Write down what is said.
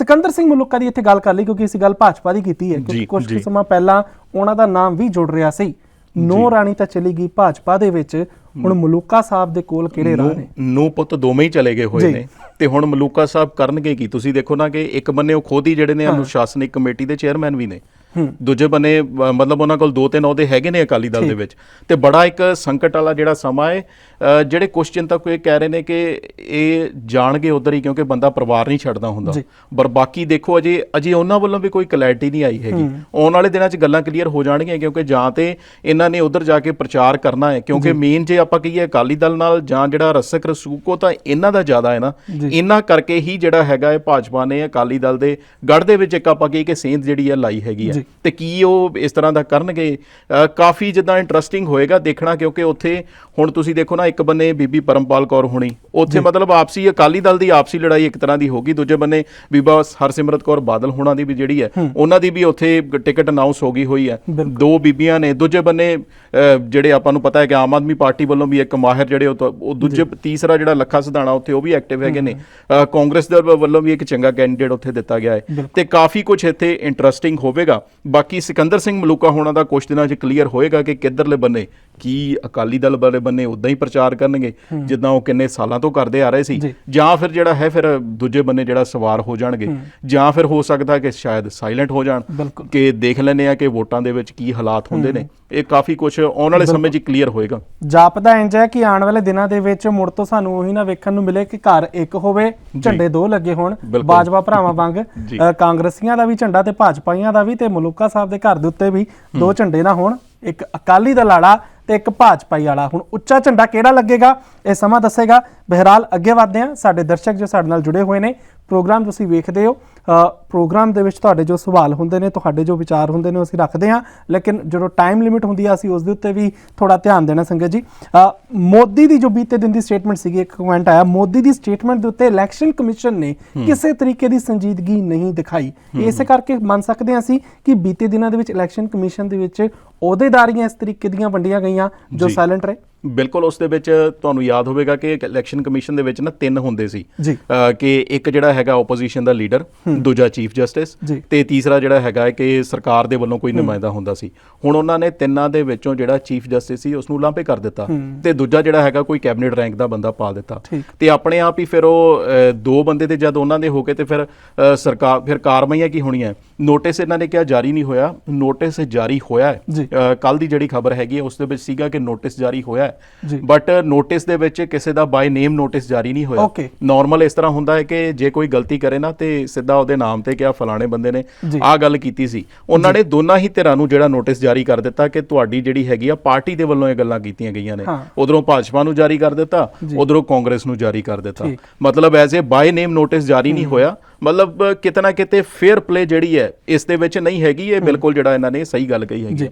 ਸਿਕੰਦਰ ਸਿੰਘ ਮਲੂਕਾ ਦੀ ਇੱਥੇ ਗੱਲ ਕਰ ਲਈ ਕਿਉਂਕਿ ਅਸੀਂ ਗੱਲ ਭਾਜਪਾ ਦੀ ਕੀਤੀ ਹੈ ਕਿਉਂਕਿ ਕੁਝ। ਸਮਾਂ ਪਹਿਲਾਂ ਉਹਨਾਂ ਦਾ ਨਾਮ ਵੀ ਜੁੜ ਰਿਹਾ ਸੀ। ਨੋ ਰਾਣੀ ਤਾਂ ਚਲੀ ਗਈ ਭਾਜਪਾ ਦੇ ਵਿੱਚ। ਹੁਣ ਮਲੂਕਾ ਸਾਹਿਬ ਦੇ ਕੋਲ ਕਿਹੜੇ ਰਾਹ ਨੇ? ਨੂੰ ਪੁੱਤ ਦੋਵੇਂ ਹੀ ਚਲੇ ਗਏ ਹੋਏ। ਨੇ। ਤੇ ਹੁਣ ਮਲੂਕਾ ਸਾਹਿਬ ਕਰਨਗੇ ਕੀ? ਤੁਸੀਂ ਦੇਖੋ ਨਾ ਕਿ ਇੱਕ ਬੰਨੇ ਉਹ ਖੁਦ ਜਿਹੜੇ ਨੇ ਅਨੁਸ਼ਾਸਨਿਕ ਕਮੇਟੀ ਦੇ ਚੇਅਰਮੈਨ ਵੀ ਨੇ। ਦੂਜੇ ਬੰਨੇ ਮਤਲਬ ਉਹਨਾਂ ਕੋਲ ਦੋ ਤਿੰਨ ਅਹੁਦੇ ਹੈਗੇ ਨੇ ਅਕਾਲੀ ਦਲ ਦੇ ਵਿੱਚ ਤੇ ਬੜਾ ਇੱਕ ਸੰਕਟ ਵਾਲਾ ਜਿਹੜਾ ਸਮਾਂ ਹੈ ਜਿਹੜੇ ਕੁਐਸਚਨ ਤੱਕ ਇਹ ਕਹਿ ਰਹੇ ਨੇ ਕਿ ਇਹ ਜਾਣਗੇ ਉਧਰ ਹੀ ਕਿਉਂਕਿ ਬੰਦਾ ਪਰਿਵਾਰ ਨਹੀਂ ਛੱਡਦਾ ਹੁੰਦਾ। ਪਰ ਬਾਕੀ ਦੇਖੋ ਅਜੇ ਅਜੇ ਉਹਨਾਂ ਵੱਲੋਂ ਵੀ ਕੋਈ ਕਲੈਰਿਟੀ ਨਹੀਂ ਆਈ ਹੈਗੀ। ਆਉਣ ਵਾਲੇ ਦਿਨਾਂ 'ਚ ਗੱਲਾਂ ਕਲੀਅਰ ਹੋ ਜਾਣਗੀਆਂ ਕਿਉਂਕਿ ਜਾਂ ਤੇ ਇਹਨਾਂ ਨੇ ਉਧਰ ਜਾ ਕੇ ਪ੍ਰਚਾਰ ਕਰਨਾ ਹੈ ਕਿਉਂਕਿ ਮੇਨ ਜੇ ਆਪਾਂ ਕਹੀਏ ਅਕਾਲੀ ਦਲ ਨਾਲ ਜਾਂ ਜਿਹੜਾ ਰਸਕ ਰਸੂਕੋ ਤਾਂ ਇਹਨਾਂ ਦਾ ਜ਼ਿਆਦਾ ਹੈ ਨਾ। ਇਹਨਾਂ ਕਰਕੇ ਹੀ ਜਿਹੜਾ ਹੈਗਾ ਹੈ ਭਾਜਪਾ ਨੇ ਅਕਾਲੀ ਦਲ ਦੇ ਗੜ ਦੇ ਵਿੱਚ ਇੱਕ ਆਪਾਂ ਕਹੀਏ ਕਿ ਸੇਂਧ ਜਿਹੜੀ ਹੈ ਲਾਈ ਹੈਗੀ ਹੈ। ਜੀ। ਤੇ ਕੀ ਉਹ ਇਸ ਤਰ੍ਹਾਂ ਦਾ ਕਰਨਗੇ। ਕਾਫੀ ਜਿੱਦਾਂ ਇੰਟਰਸਟਿੰਗ ਹੋਏਗਾ ਦੇਖਣਾ ਕਿਉਂਕਿ ਉੱਥੇ ਹੁਣ ਤੁਸੀਂ ਦੇਖੋ ਨਾ ਇੱਕ ਬੰਨੇ ਬੀਬੀ ਪਰਮਪਾਲ ਕੌਰ ਹੋਣੀ। ਉੱਥੇ ਮਤਲਬ ਆਪਸੀ ਅਕਾਲੀ ਦਲ ਦੀ ਆਪਸੀ ਲੜਾਈ ਇੱਕ ਤਰ੍ਹਾਂ ਦੀ ਹੋਗੀ ਦੂਜੇ ਬੰਨੇ ਬੀਬਾ ਹਰਸਿਮਰਤ ਕੌਰ ਬਾਦਲ ਹੋਣਾ ਦੀ ਵੀ ਜਿਹੜੀ ਹੈ ਉਹਨਾਂ ਦੀ ਵੀ ਉੱਥੇ ਟਿਕਟ ਅਨਾਉਂਸ ਹੋ ਗਈ ਹੋਈ ਹੈ। ਦੋ ਬੀਬੀਆਂ ਨੇ ਦੂਜੇ ਬੰਨੇ ਜਿਹੜੇ ਆਪਾਂ ਨੂੰ ਪਤਾ ਹੈ ਕਿ ਆਮ ਆਦਮੀ ਪਾਰਟੀ ਵੱਲੋਂ ਵੀ ਇੱਕ ਮਾਹਿਰ ਜਿਹੜੇ ਉਹ ਦੂਜੇ ਤੀਸਰਾ ਜਿਹੜਾ ਲੱਖਾ ਸਿਧਾਣਾ ਉੱਥੇ ਉਹ ਵੀ ਐਕਟਿਵ ਹੈਗੇ ਨੇ। ਕਾਂਗਰਸ ਦੇ ਵੱਲੋਂ ਵੀ ਇੱਕ ਚੰਗਾ ਕੈਂਡੀਡੇਟ ਉੱਥੇ ਦਿੱਤਾ ਗਿਆ ਹੈ। ਤੇ ਕਾਫੀ ਕੁਝ ਇੱਥੇ ਇੰਟਰਸਟਿੰਗ ਹੋਵੇਗਾ। ਬਾਕੀ ਸਿਕੰਦਰ ਸਿੰਘ ਮਲੂਕਾ ਹੋਣਾ ਦਾ ਕੁਝ ਦਿਨਾਂ 'ਚ ਕਲੀਅਰ ਹੋਏਗਾ ਕਿ ਕਿੱਧਰਲੇ ਬੰਨੇ ਕੀ ਅਕਾਲੀ ਦਲ ਵਾਲੇ ਬੰਨੇ ਉਦਾਂ ਹੀ ਪ੍ਰਚਾਰ ਕਰਨਗੇ ਜਿੱਦਾਂ ਉਹ ਕਿੰਨੇ ਸਾਲਾਂ ਤੋਂ ਕਰਦੇ ਆ ਰਹੇ ਸੀ। ਜੀ। ਫਿਰ ਜਿਹੜਾ ਹੈ ਫਿਰ ਦੂਜੇ ਬੰਨੇ ਜਿਹੜਾ ਸਵਾਰ ਹੋ ਜਾਣਗੇ ਜਾਂ ਫਿਰ ਹੋ ਸਕਦਾ ਕਿ ਸ਼ਾਇਦ ਸਾਇਲੈਂਟ ਹੋ ਜਾਣ। ਕਿ ਦੇਖ ਲੈਂਦੇ ਆ ਕਿ ਵੋਟਾਂ ਦੇ ਵਿੱਚ ਕੀ ਹਾਲਾਤ ਹੁੰਦੇ ਨੇ। ਇਹ ਕਾਫੀ ਕੁਝ ਆਉਣ ਵਾਲੇ ਸਮੇਂ 'ਚ ਕਲੀਅਰ ਹੋਏਗਾ। ਜਾਪਦਾ ਇੰਜ ਹੈ ਕਿ ਆਉਣ ਵਾਲੇ ਦਿਨਾਂ ਦੇ ਵਿੱਚ ਮੁੜ ਤੋਂ ਸਾਨੂੰ ਉਹੀ ਨਾ ਵੇਖਣ ਨੂੰ ਮਿਲੇ ਕਿ ਘਰ ਇੱਕ ਹੋਵੇ ਝੰਡੇ ਦੋ ਲੱਗੇ ਹੋਣ। ਬਾਜਵਾ ਭਰਾਵਾਂ ਵਾਂਗ। ਕਾਂਗਰਸੀਆਂ ਦਾ ਵੀ ਝੰਡਾ ਤੇ ਭਾਜਪਾਈਆਂ ਦਾ ਵੀ ਤੇ ਮਲੂਕਾ ਸਾਹਿਬ ਦੇ ਘਰ ਦੇ ਉੱਤੇ ਵੀ ਦੋ ਝੰਡੇ ਨਾ ਹੋਣ। ਇੱਕ ਅਕਾਲੀ ਦਲ ਵਾਲਾ ਤੇ ਇੱਕ ਭਾਜਪਾਈ ਵਾਲਾ। ਹੁਣ ਉੱਚਾ ਝੰਡਾ ਕਿਹੜਾ ਲੱਗੇਗਾ? ਇਹ ਸਮਾਂ ਦੱਸੇਗਾ। ਬਹਿਰਾਲ ਅੱਗੇ ਵਧਦੇ ਹਾਂ। ਸਾਡੇ ਦਰਸ਼ਕ ਜੋ ਸਾਡੇ ਨਾਲ ਜੁੜੇ ਹੋਏ ਨੇ ਪ੍ਰੋਗਰਾਮ ਤੁਸੀਂ ਵੇਖਦੇ ਹੋ ਪ੍ਰੋਗਰਾਮ ਦੇ ਵਿੱਚ ਤੁਹਾਡੇ ਜੋ ਸਵਾਲ ਹੁੰਦੇ ਨੇ ਤੁਹਾਡੇ ਜੋ ਵਿਚਾਰ ਹੁੰਦੇ ਨੇ ਉਹ ਅਸੀਂ ਰੱਖਦੇ ਹਾਂ। ਲੇਕਿਨ ਜਦੋਂ ਟਾਈਮ ਲਿਮਿਟ ਹੁੰਦੀ ਆ ਅਸੀਂ ਉਸ ਦੇ ਉੱਤੇ ਵੀ ਥੋੜਾ ਧਿਆਨ ਦੇਣਾ ਸੰਗਤ ਜੀ। ਮੋਦੀ ਦੀ ਜੋ ਬੀਤੇ ਦਿਨ ਦੀ ਸਟੇਟਮੈਂਟ ਸੀਗੀ ਇੱਕ ਕਮੈਂਟ ਆਇਆ ਮੋਦੀ ਦੀ ਸਟੇਟਮੈਂਟ ਦੇ ਉੱਤੇ ਇਲੈਕਸ਼ਨ ਕਮਿਸ਼ਨ ਨੇ ਕਿਸੇ ਤਰੀਕੇ ਦੀ ਸੰਜੀਦਗੀ ਨਹੀਂ ਦਿਖਾਈ। ਇਸੇ ਕਰਕੇ ਮੰਨ ਸਕਦੇ ਹਾਂ ਅਸੀਂ ਕਿ ਬੀਤੇ ਦਿਨਾਂ ਦੇ ਵਿੱਚ ਇਲੈਕਸ਼ਨ ਕਮਿਸ਼ਨ ਦੇ ਵਿੱਚ ਅਹੁਦੇਦਾਰੀਆਂ ਇਸ ਤਰੀਕੇ ਦੀਆਂ ਵੰਡੀਆਂ ਗਈਆਂ ਜੀ। ਸਾਇਲੈਂਟ ਰਹੇ। ਬਿਲਕੁਲ ਉਸ ਦੇ ਵਿੱਚ ਤੁਹਾਨੂੰ ਯਾਦ ਹੋਵੇਗਾ ਕਿ ਇਲੈਕਸ਼ਨ ਕਮਿਸ਼ਨ ਦੇ ਵਿੱਚ ਨਾ ਤਿੰਨ ਹੁੰਦੇ ਸੀ। ਕਿ ਇੱਕ ਜਿਹੜਾ ਹੈਗਾ ਆਪੋਜੀਸ਼ਨ ਦਾ ਲੀਡਰ ਦੂਜਾ ਚੀਫ ਜਸਟਿਸ। ਤੇ ਤੀਸਰਾ ਜਿਹੜਾ ਹੈਗਾ ਕਿ ਸਰਕਾਰ ਦੇ ਵੱਲੋਂ ਕੋਈ ਨੁਮਾਇੰਦਾ ਹੁੰਦਾ ਸੀ। ਹੁਣ ਉਹਨਾਂ ਨੇ ਤਿੰਨਾਂ ਦੇ ਵਿੱਚੋਂ ਜਿਹੜਾ ਚੀਫ ਜਸਟਿਸ ਸੀ ਉਸ ਨੂੰ ਲਾਂਭੇ ਕਰ ਦਿੱਤਾ ਤੇ ਦੂਜਾ ਜਿਹੜਾ ਹੈਗਾ ਕੋਈ ਕੈਬਨਿਟ ਰੈਂਕ ਦਾ ਬੰਦਾ ਪਾ ਦਿੱਤਾ। ਤੇ ਆਪਣੇ ਆਪ ਹੀ ਫਿਰ ਉਹ ਦੋ ਬੰਦੇ ਤੇ ਜਦ ਉਹਨਾਂ ਦੇ ਹੋ ਕੇ ਤੇ ਫਿਰ ਸਰਕਾਰ ਫਿਰ ਕਾਰਵਾਈਆਂ ਕੀ ਹੋਣੀਆਂ? ਨੋਟਿਸ ਇਹਨਾਂ ਨੇ ਕਿਹਾ ਜਾਰੀ ਨਹੀਂ ਹੋਇਆ। ਨੋਟਿਸ ਜਾਰੀ ਹੋਇਆ ਕੱਲ ਦੀ ਜਿਹੜੀ ਖਬਰ ਹੈਗੀ ਉਸ ਦੇ ਵਿੱਚ ਸੀਗਾ ਕਿ ਨੋਟਿਸ ਜਾਰੀ ਹੋਇਆ। ਹੈ ਬਟ ਨੋਟਿਸ ਦੇ ਵਿੱਚ ਕਿਸੇ ਦਾ ਬਾਈ ਨੇਮ ਨੋਟਿਸ ਜਾਰੀ ਨਹੀਂ ਹੋਇਆ. ਨਾਰਮਲ ਇਸ ਤਰ੍ਹਾਂ ਹੁੰਦਾ ਹੈ ਕਿ ਜੇ ਕੋਈ ਗਲਤੀ ਕਰੇ ਨਾ ਤੇ ਸਿੱਧਾ ਉਹਦੇ ਨਾਮ ਤੇ ਕਿਹਾ ਫਲਾਣੇ ਬੰਦੇ ਨੇ। ਆਹ ਗੱਲ ਕੀਤੀ ਸੀ ਉਹਨਾਂ ਨੇ ਦੋਨਾਂ ਹੀ ਧਿਰਾਂ ਨੂੰ ਜਿਹੜਾ ਨੋਟਿਸ ਜਾਰੀ ਕਰ ਦਿੱਤਾ ਕਿ ਤੁਹਾਡੀ ਜਿਹੜੀ ਹੈਗੀ ਆ ਪਾਰਟੀ ਦੇ ਵੱਲੋਂ ਇਹ ਗੱਲਾਂ ਕੀਤੀਆਂ ਗਈਆਂ ਨੇ। ਉਧਰੋਂ ਭਾਜਪਾ ਨੂੰ ਜਾਰੀ ਕਰ ਦਿੱਤਾ। ਉਧਰੋਂ ਕਾਂਗਰਸ ਨੂੰ ਜਾਰੀ ਕਰ ਦਿੱਤਾ। ਮਤਲਬ as a by name notice ਜਾਰੀ ਨਹੀਂ ਹੋਇਆ ਮਤਲਬ ਕਿਤੇ ਨਾ ਕਿਤੇ ਫੇਅਰ ਪਲੇ ਜਿਹੜੀ ਹੈ ਇਸ ਦੇ ਵਿੱਚ ਨਹੀਂ ਹੈਗੀ ਇਹ ਬਿਲਕੁਲ ਜਿਹੜਾ ਇਹਨਾਂ ਨੇ ਸਹੀ ਗੱਲ ਕਹੀ ਹੈਗੀ।